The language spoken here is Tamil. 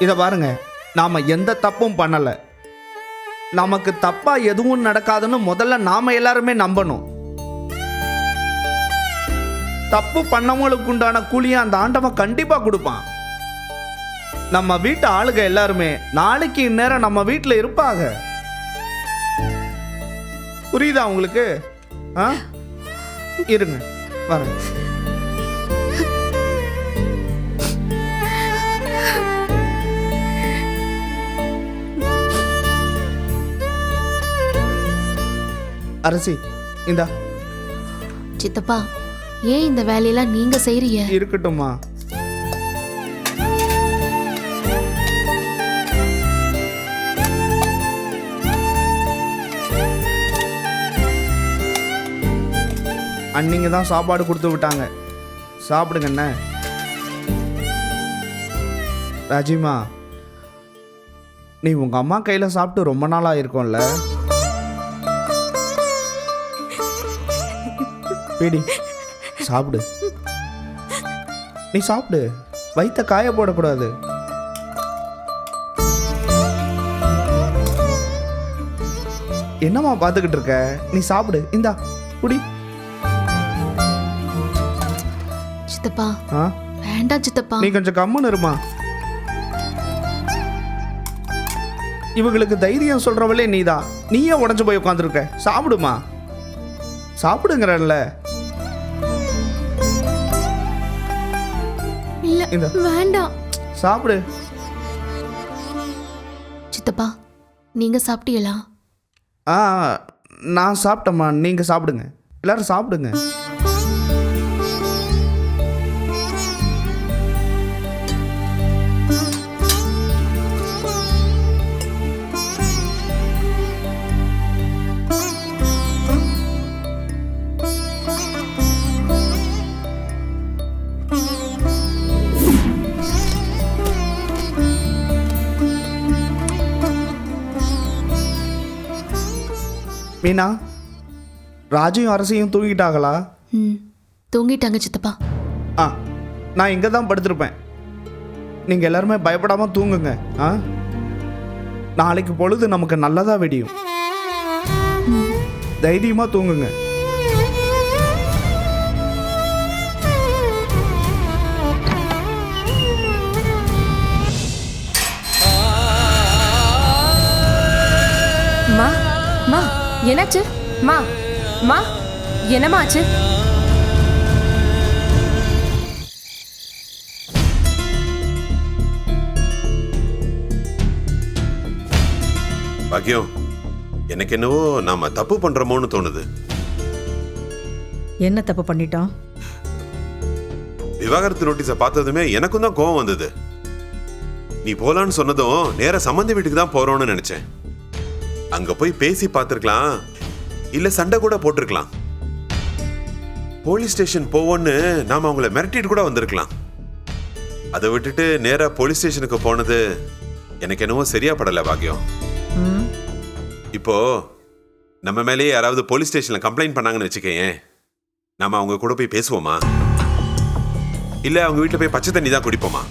இதை பாருங்க நாம் எந்த தப்பும் பண்ணலை. நமக்கு தப்பா எதுவும் நடக்காதுன்னு முதல்ல நாம எல்லாருமே நம்பணும். தப்பு பண்ணவங்களுக்கு உண்டான கூலியை அந்த ஆண்டவன் கண்டிப்பா கொடுப்பான். நம்ம வீட்டு ஆளுங்க எல்லாருமே நாளைக்கு இந்நேரம் நம்ம வீட்டில் இருப்பாங்க. புரியுதா உங்களுக்கு? ஆ? இருங்க வரேன். அரசி இந்தா. சித்தப்பா ஏன் இந்த வேலையெல்லாம் நீங்க செய்றீங்க? இருக்கட்டும்மா. அன்னிங்க தான் சாப்பாடு கொடுத்து விட்டாங்க. சாப்பிடுங்க என்ன ராஜிமா நீ உங்க அம்மா கையில சாப்பிட்டு ரொம்ப நாளா இருக்கும்ல பீடி சாப்பிடு. நீ சாப்பிடு. வயித்த காய போடக்கூடாது. என்னம்மா பார்த்துக்கிட்டு இருக்க? நீ சாப்பிடு. இந்தா குடி. சித்தப்பா ஆ? வேண்டாம் சித்தப்பா. நீ கொஞ்சம் கம்முன்னு இருமா. இவங்களுக்கு தைரியம் சொல்றவளே நீதான். நீயே உடஞ்சு போய் உட்காந்துருக்க சாப்பிடுமா? சாப்பிடுங்கிறல்ல இந்த. வேண்டாம். சாப்பிடு. சித்தப்பா நீங்க சாப்பிட்டீங்களா? ஆ நான் சாப்பிட்டேம்மா. நீங்க சாப்பிடுங்க. எல்லாரும் சாப்பிடுங்க. மீனா ராஜையும் அரசியும் தூங்கிட்டாங்களா ம் தூங்கிட்டாங்க சித்தப்பா. ஆ நான் இங்கே தான் படுத்திருப்பேன். நீங்கள் எல்லாருமே பயப்படாமல் தூங்குங்க ஆ? நாளைக்கு பொழுது நமக்கு நல்லதா வெடியும். தைரியமாக தூங்குங்க. என்னாச்சு? மா மா என்னம்மா ஆச்சு? பாக்கியம் எனக்கு என்னவோ நாம தப்பு பண்றோமோன்னு தோணுது. என்ன தப்பு பண்ணிட்டோம்? விவாகரத்து நோட்டீஸை பார்த்ததுமே எனக்கும் தான் கோவம் வந்தது. நீ போலான்னு சொன்னதும் நேரா சம்மந்தி வீட்டுக்கு தான் போறோம்னு நினைச்சேன். அங்க போய் பேசி பார்த்திருக்கலாம். இல்ல சண்டை கூட போட்டிருக்கலாம். போலீஸ் ஸ்டேஷன் போவோன்னு நாம அவங்கள மிரட்டிட்டு கூட வந்திருக்கலாம். அதை விட்டுட்டு நேரா போலீஸ் ஸ்டேஷனுக்கு போனது எனக்கு என்னவோ சரியா படல பாக்கியம் இப்போ நம்ம மேலேயே யாராவது போலீஸ் ஸ்டேஷன்ல கம்ப்ளைண்ட் பண்ணாங்கன்னு வச்சுக்கேன் நாம அவங்க கூட போய் பேசுவோமா? இல்ல அவங்க வீட்டுல போய் பச்சை தண்ணி தான் குடிப்போமா?